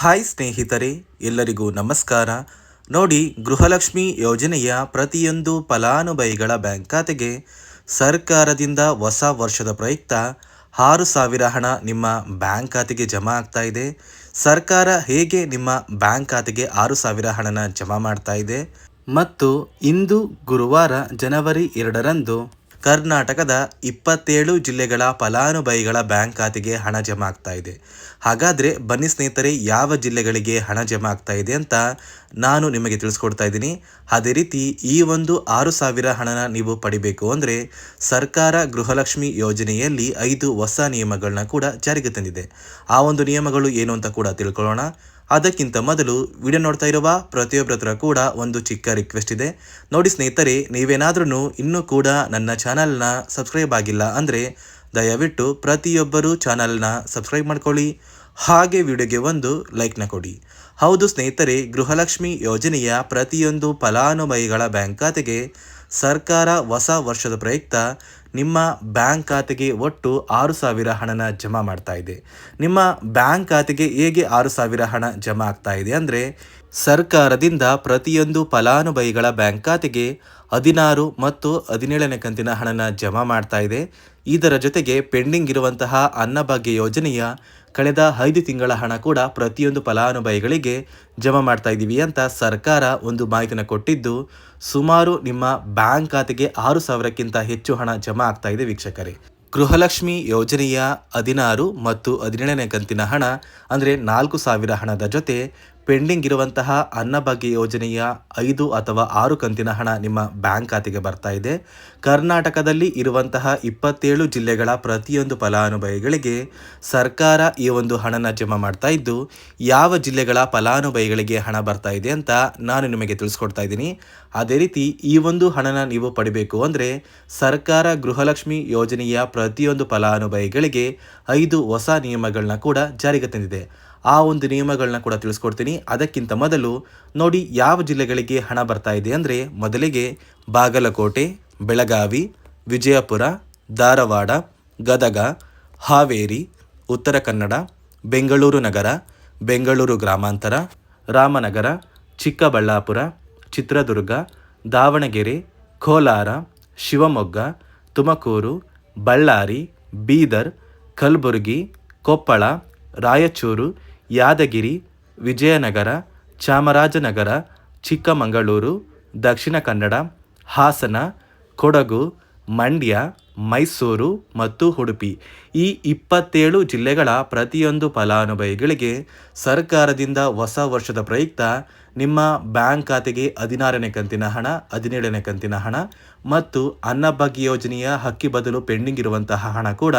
Hi ಸ್ನೇಹಿತರೆ, ಎಲ್ಲರಿಗೂ ನಮಸ್ಕಾರ. ನೋಡಿ, ಗೃಹಲಕ್ಷ್ಮಿ ಯೋಜನೆಯ ಪ್ರತಿಯೊಂದು ಫಲಾನುಭವಿಗಳ ಬ್ಯಾಂಕ್ ಖಾತೆಗೆ ಸರ್ಕಾರದಿಂದ ಹೊಸ ವರ್ಷದ ಪ್ರಯುಕ್ತ ಆರು ಸಾವಿರ ಹಣ ನಿಮ್ಮ ಬ್ಯಾಂಕ್ ಖಾತೆಗೆ ಜಮಾ ಆಗ್ತಾ ಇದೆ. ಸರ್ಕಾರ ಹೇಗೆ ನಿಮ್ಮ ಬ್ಯಾಂಕ್ ಖಾತೆಗೆ ಆರು ಸಾವಿರ ಹಣನ ಜಮಾ ಮಾಡ್ತಾ ಇದೆ? ಮತ್ತು ಇಂದು ಗುರುವಾರ ಜನವರಿ ಎರಡರಂದು ಕರ್ನಾಟಕದ ಇಪ್ಪತ್ತೇಳು ಜಿಲ್ಲೆಗಳ ಫಲಾನುಭವಿಗಳ ಬ್ಯಾಂಕ್ ಖಾತೆಗೆ ಹಣ ಜಮಾ ಆಗ್ತಾ ಇದೆ. ಹಾಗಾದರೆ ಬನ್ನಿ ಸ್ನೇಹಿತರೆ, ಯಾವ ಜಿಲ್ಲೆಗಳಿಗೆ ಹಣ ಜಮಾ ಆಗ್ತಾ ಇದೆ ಅಂತ ನಾನು ನಿಮಗೆ ತಿಳಿಸ್ಕೊಡ್ತಾ ಇದ್ದೀನಿ. ಅದೇ ರೀತಿ ಈ ಒಂದು ಆರು ಸಾವಿರ ಹಣನ ನೀವು ಪಡಿಬೇಕು ಅಂದರೆ ಸರ್ಕಾರ ಗೃಹಲಕ್ಷ್ಮಿ ಯೋಜನೆಯಲ್ಲಿ ಐದು ಹೊಸ ನಿಯಮಗಳನ್ನ ಕೂಡ ಜಾರಿಗೆ ತಂದಿದೆ. ಆ ಒಂದು ನಿಯಮಗಳು ಏನು ಅಂತ ಕೂಡ ತಿಳ್ಕೊಳ್ಳೋಣ. ಅದಕ್ಕಿಂತ ಮೊದಲು ವಿಡಿಯೋ ನೋಡ್ತಾ ಇರುವ ಪ್ರತಿಯೊಬ್ಬರತ್ರ ಕೂಡ ಒಂದು ಚಿಕ್ಕ ರಿಕ್ವೆಸ್ಟ್ ಇದೆ. ನೋಡಿ ಸ್ನೇಹಿತರೆ ನೀವೇನಾದ್ರೂ ಇನ್ನೂ ಕೂಡ ನನ್ನ ಚಾನಲ್ನ ಸಬ್ಸ್ಕ್ರೈಬ್ ಆಗಿಲ್ಲ ಅಂದರೆ ದಯವಿಟ್ಟು ಪ್ರತಿಯೊಬ್ಬರು ಚಾನಲ್ನ ಸಬ್ಸ್ಕ್ರೈಬ್ ಮಾಡ್ಕೊಳ್ಳಿ. ಹಾಗೆ ವಿಡಿಯೋಗೆ ಒಂದು ಲೈಕ್ನ ಕೊಡಿ. ಹೌದು ಸ್ನೇಹಿತರೆ, ಗೃಹಲಕ್ಷ್ಮಿ ಯೋಜನೆಯ ಪ್ರತಿಯೊಂದು ಫಲಾನುಭವಿಗಳ ಬ್ಯಾಂಕ್ ಖಾತೆಗೆ ಸರ್ಕಾರ ಹೊಸ ವರ್ಷದ ಪ್ರಯುಕ್ತ ನಿಮ್ಮ ಬ್ಯಾಂಕ್ ಖಾತೆಗೆ ಒಟ್ಟು ಆರು ಸಾವಿರ ಹಣನ ಜಮಾ ಮಾಡ್ತಾ ಇದೆ. ನಿಮ್ಮ ಬ್ಯಾಂಕ್ ಖಾತೆಗೆ ಹೇಗೆ ಆರು ಸಾವಿರ ಹಣ ಜಮಾ ಆಗ್ತಾ ಇದೆ ಅಂದರೆ ಸರ್ಕಾರದಿಂದ ಪ್ರತಿಯೊಂದು ಫಲಾನುಭವಿಗಳ ಬ್ಯಾಂಕ್ ಖಾತೆಗೆ ಹದಿನಾರು ಮತ್ತು ಹದಿನೇಳನೇ ಕಂತಿನ ಹಣನ ಜಮಾ ಮಾಡ್ತಾ ಇದೆ. ಇದರ ಜೊತೆಗೆ ಪೆಂಡಿಂಗ್ ಇರುವಂತಹ ಅನ್ನಭಾಗ್ಯ ಯೋಜನೆಯ ಕಳೆದ ಐದು ತಿಂಗಳ ಹಣ ಕೂಡ ಪ್ರತಿಯೊಂದು ಫಲಾನುಭವಿಗಳಿಗೆ ಜಮಾ ಮಾಡ್ತಾ ಇದ್ದೀವಿ ಅಂತ ಸರ್ಕಾರ ಒಂದು ಮಾಹಿತಿನ ಕೊಟ್ಟಿದ್ದು, ಸುಮಾರು ನಿಮ್ಮ ಬ್ಯಾಂಕ್ ಖಾತೆಗೆ ಆರು ಸಾವಿರಕ್ಕಿಂತ ಹೆಚ್ಚು ಹಣ ಜಮಾ ಆಗ್ತಾ ಇದೆ ವೀಕ್ಷಕರೇ. ಗೃಹಲಕ್ಷ್ಮಿ ಯೋಜನೆಯ ಹದಿನಾರು ಮತ್ತು ಹದಿನೇಳನೇ ಕಂತಿನ ಹಣ, ಅಂದರೆ ನಾಲ್ಕು ಸಾವಿರ ಹಣದ ಜೊತೆ ಪೆಂಡಿಂಗ್ ಇರುವಂತಹ ಅನ್ನಭಾಗ್ಯ ಯೋಜನೆಯ ಐದು ಅಥವಾ ಆರು ಕಂತಿನ ಹಣ ನಿಮ್ಮ ಬ್ಯಾಂಕ್ ಖಾತೆಗೆ ಬರ್ತಾ ಇದೆ. ಕರ್ನಾಟಕದಲ್ಲಿ ಇರುವಂತಹ ಇಪ್ಪತ್ತೇಳು ಜಿಲ್ಲೆಗಳ ಪ್ರತಿಯೊಂದು ಫಲಾನುಭವಿಗಳಿಗೆ ಸರ್ಕಾರ ಈ ಒಂದು ಹಣನ ಜಮಾ ಮಾಡ್ತಾ ಇದ್ದು, ಯಾವ ಜಿಲ್ಲೆಗಳ ಫಲಾನುಭವಿಗಳಿಗೆ ಹಣ ಬರ್ತಾ ಇದೆ ಅಂತ ನಾನು ನಿಮಗೆ ತಿಳಿಸ್ಕೊಡ್ತಾ ಇದ್ದೀನಿ. ಅದೇ ರೀತಿ ಈ ಒಂದು ಹಣನ ನೀವು ಪಡಿಬೇಕು ಅಂದರೆ ಸರ್ಕಾರ ಗೃಹಲಕ್ಷ್ಮಿ ಯೋಜನೆಯ ಪ್ರತಿಯೊಂದು ಫಲಾನುಭವಿಗಳಿಗೆ ಐದು ಹೊಸ ನಿಯಮಗಳನ್ನ ಕೂಡ ಜಾರಿಗೆ ತಂದಿದೆ. ಆ ಒಂದು ನಿಯಮಗಳನ್ನ ಕೂಡ ತಿಳಿಸ್ಕೊಡ್ತೀನಿ. ಅದಕ್ಕಿಂತ ಮೊದಲು ನೋಡಿ ಯಾವ ಜಿಲ್ಲೆಗಳಿಗೆ ಹಣ ಬರ್ತಾ ಇದೆ ಅಂದರೆ ಮೊದಲಿಗೆ ಬಾಗಲಕೋಟೆ, ಬೆಳಗಾವಿ, ವಿಜಯಪುರ, ಧಾರವಾಡ, ಗದಗ, ಹಾವೇರಿ, ಉತ್ತರ ಕನ್ನಡ, ಬೆಂಗಳೂರು ನಗರ, ಬೆಂಗಳೂರು ಗ್ರಾಮಾಂತರ, ರಾಮನಗರ, ಚಿಕ್ಕಬಳ್ಳಾಪುರ, ಚಿತ್ರದುರ್ಗ, ದಾವಣಗೆರೆ, ಕೋಲಾರ, ಶಿವಮೊಗ್ಗ, ತುಮಕೂರು, ಬಳ್ಳಾರಿ, ಬೀದರ್, ಕಲಬುರಗಿ, ಕೊಪ್ಪಳ, ರಾಯಚೂರು ಯಾದಗಿರಿ, ವಿಜಯನಗರ, ಚಾಮರಾಜನಗರ, ಚಿಕ್ಕಮಗಳೂರು, ದಕ್ಷಿಣ ಕನ್ನಡ, ಹಾಸನ, ಕೊಡಗು, ಮಂಡ್ಯ, ಮೈಸೂರು ಮತ್ತು ಉಡುಪಿ. ಈ ಇಪ್ಪತ್ತೇಳು ಜಿಲ್ಲೆಗಳ ಪ್ರತಿಯೊಂದು ಫಲಾನುಭವಿಗಳಿಗೆ ಸರ್ಕಾರದಿಂದ ಹೊಸ ವರ್ಷದ ಪ್ರಯುಕ್ತ ನಿಮ್ಮ ಬ್ಯಾಂಕ್ ಖಾತೆಗೆ ಹದಿನಾರನೇ ಕಂತಿನ ಹಣ, ಹದಿನೇಳನೇ ಕಂತಿನ ಹಣ ಮತ್ತು ಅನ್ನಭಾಗ್ಯ ಯೋಜನೆಯ ಹಕ್ಕಿ ಬದಲು ಪೆಂಡಿಂಗ್ ಇರುವಂತಹ ಹಣ ಕೂಡ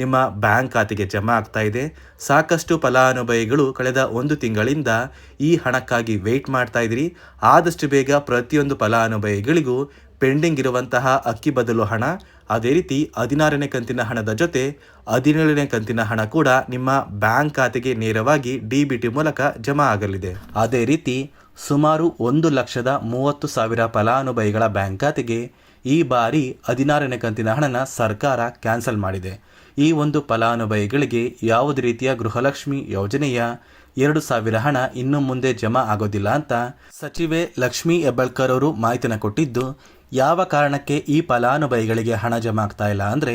ನಿಮ್ಮ ಬ್ಯಾಂಕ್ ಖಾತೆಗೆ ಜಮಾ ಆಗ್ತಾ ಇದೆ. ಸಾಕಷ್ಟು ಫಲಾನುಭವಿಗಳು ಕಳೆದ ಒಂದು ತಿಂಗಳಿಂದ ಈ ಹಣಕ್ಕಾಗಿ ವೆಯ್ಟ್ ಮಾಡ್ತಾ ಇದ್ದೀರಿ. ಆದಷ್ಟು ಬೇಗ ಪ್ರತಿಯೊಂದು ಫಲಾನುಭವಿಗಳಿಗೂ ಪೆಂಡಿಂಗ್ ಇರುವಂತಹ ಅಕ್ಕಿ ಬದಲು ಹಣ, ಅದೇ ರೀತಿ ಹದಿನಾರನೇ ಕಂತಿನ ಹಣದ ಜೊತೆ ಹದಿನೇಳನೇ ಕಂತಿನ ಹಣ ಕೂಡ ನಿಮ್ಮ ಬ್ಯಾಂಕ್ ಖಾತೆಗೆ ನೇರವಾಗಿ ಡಿ ಬಿ ಟಿ ಮೂಲಕ ಜಮಾ ಆಗಲಿದೆ. ಅದೇ ರೀತಿ ಸುಮಾರು ಒಂದು ಲಕ್ಷದ ಮೂವತ್ತು ಸಾವಿರ ಫಲಾನುಭವಿಗಳ ಬ್ಯಾಂಕ್ ಖಾತೆಗೆ ಈ ಬಾರಿ ಹದಿನಾರನೇ ಕಂತಿನ ಹಣನ ಸರ್ಕಾರ ಕ್ಯಾನ್ಸಲ್ ಮಾಡಿದೆ. ಈ ಒಂದು ಫಲಾನುಭವಿಗಳಿಗೆ ಯಾವುದೇ ರೀತಿಯ ಗೃಹಲಕ್ಷ್ಮಿ ಯೋಜನೆಯ ಎರಡು ಸಾವಿರ ಹಣ ಇನ್ನು ಮುಂದೆ ಜಮಾ ಆಗೋದಿಲ್ಲ ಅಂತ ಸಚಿವೆ ಲಕ್ಷ್ಮೀ ಹೆಬ್ಬಾಳ್ಕರ್ ಅವರು ಮಾಹಿತಿನ ಕೊಟ್ಟಿದ್ದು, ಯಾವ ಕಾರಣಕ್ಕೆ ಈ ಫಲಾನುಭವಿಗಳಿಗೆ ಹಣ ಜಮಾ ಆಗ್ತಾ ಇಲ್ಲ ಅಂದರೆ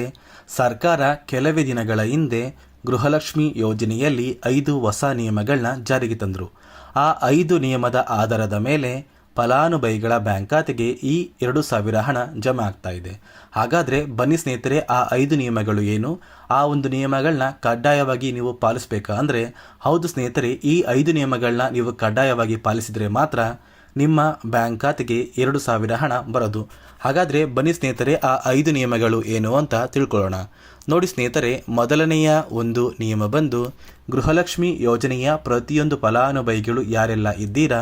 ಸರ್ಕಾರ ಕೆಲವೇ ದಿನಗಳ ಹಿಂದೆ ಗೃಹಲಕ್ಷ್ಮಿ ಯೋಜನೆಯಲ್ಲಿ ಐದು ಹೊಸ ನಿಯಮಗಳನ್ನ ಜಾರಿಗೆ ತಂದರು. ಆ ಐದು ನಿಯಮದ ಆಧಾರದ ಮೇಲೆ ಫಲಾನುಭವಿಗಳ ಬ್ಯಾಂಕ್ ಖಾತೆಗೆ ಈ ಎರಡು ಸಾವಿರ ಹಣ ಜಮಾ ಆಗ್ತಾ ಇದೆ. ಹಾಗಾದರೆ ಬನ್ನಿ ಸ್ನೇಹಿತರೆ, ಆ ಐದು ನಿಯಮಗಳು ಏನು? ಆ ಒಂದು ನಿಯಮಗಳನ್ನ ಕಡ್ಡಾಯವಾಗಿ ನೀವು ಪಾಲಿಸಬೇಕಾ? ಅಂದರೆ, ಹೌದು ಸ್ನೇಹಿತರೆ, ಈ ಐದು ನಿಯಮಗಳನ್ನ ನೀವು ಕಡ್ಡಾಯವಾಗಿ ಪಾಲಿಸಿದರೆ ಮಾತ್ರ ನಿಮ್ಮ ಬ್ಯಾಂಕ್ ಖಾತೆಗೆ ಎರಡು ಸಾವಿರ ಹಣ ಬರೋದು. ಹಾಗಾದರೆ ಬನ್ನಿ ಸ್ನೇಹಿತರೆ, ಆ ಐದು ನಿಯಮಗಳು ಏನು ಅಂತ ತಿಳ್ಕೊಳ್ಳೋಣ. ನೋಡಿ ಸ್ನೇಹಿತರೆ, ಮೊದಲನೆಯ ಒಂದು ನಿಯಮ ಬಂದು, ಗೃಹಲಕ್ಷ್ಮಿ ಯೋಜನೆಯ ಪ್ರತಿಯೊಂದು ಫಲಾನುಭವಿಗಳು ಯಾರೆಲ್ಲ ಇದ್ದೀರಾ?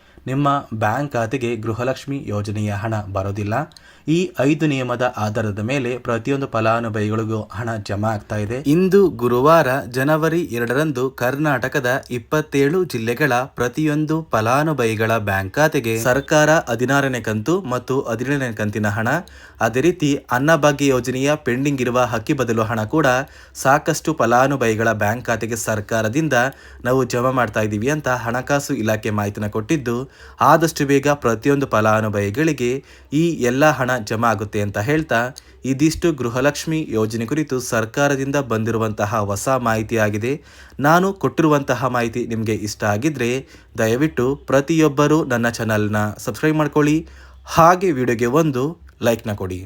ನಿಮ್ಮ ಬ್ಯಾಂಕ್ ಖಾತೆಗೆ ಗೃಹಲಕ್ಷ್ಮಿ ಯೋಜನೆಯ ಹಣ ಬರೋದಿಲ್ಲ. ಈ ಐದು ನಿಯಮದ ಆಧಾರದ ಮೇಲೆ ಪ್ರತಿಯೊಂದು ಫಲಾನುಭವಿಗಳಿಗೂ ಹಣ ಜಮಾ ಆಗ್ತಾ ಇದೆ. ಇಂದು ಗುರುವಾರ ಜನವರಿ ಎರಡರಂದು ಕರ್ನಾಟಕದ ಇಪ್ಪತ್ತೇಳು ಜಿಲ್ಲೆಗಳ ಪ್ರತಿಯೊಂದು ಫಲಾನುಭವಿಗಳ ಬ್ಯಾಂಕ್ ಖಾತೆಗೆ ಸರ್ಕಾರ ಹದಿನಾರನೇ ಕಂತು ಮತ್ತು ಹದಿನೇಳನೇ ಕಂತಿನ ಹಣ, ಅದೇ ರೀತಿ ಅನ್ನಭಾಗ್ಯ ಯೋಜನೆಯ ಪೆಂಡಿಂಗ್ ಇರುವ ಹಕ್ಕಿ ಬದಲು ಹಣ ಕೂಡ ಸಾಕಷ್ಟು ಫಲಾನುಭವಿಗಳ ಬ್ಯಾಂಕ್ ಖಾತೆಗೆ ಸರ್ಕಾರದಿಂದ ನಾವು ಜಮಾ ಮಾಡ್ತಾ ಇದ್ದೀವಿ ಅಂತ ಹಣಕಾಸು ಇಲಾಖೆ ಮಾಹಿತಿನ ಕೊಟ್ಟಿದ್ದು, ಆದಷ್ಟು ಬೇಗ ಪ್ರತಿಯೊಂದು ಫಲಾನುಭವಿಗಳಿಗೆ ಈ ಎಲ್ಲ ಹಣ ಜಮಾ ಆಗುತ್ತೆ ಅಂತ ಹೇಳ್ತಾ ಇದಿಷ್ಟು ಗೃಹಲಕ್ಷ್ಮಿ ಯೋಜನೆ ಕುರಿತು ಸರ್ಕಾರದಿಂದ ಬಂದಿರುವಂತಹ ಹೊಸ ಮಾಹಿತಿಯಾಗಿದೆ ನಾನು ಕೊಟ್ಟಿರುವಂತಹ ಮಾಹಿತಿ ನಿಮಗೆ ಇಷ್ಟ ಆಗಿದ್ರೆ ದಯವಿಟ್ಟು ಪ್ರತಿಯೊಬ್ಬರೂ ನನ್ನ ಚಾನಲ್ನ ಸಬ್ಸ್ಕ್ರೈಬ್ ಮಾಡ್ಕೊಳ್ಳಿ. ಹಾಗೆ ವಿಡಿಯೋಗೆ ಒಂದು ಲೈಕ್ನ ಕೊಡಿ.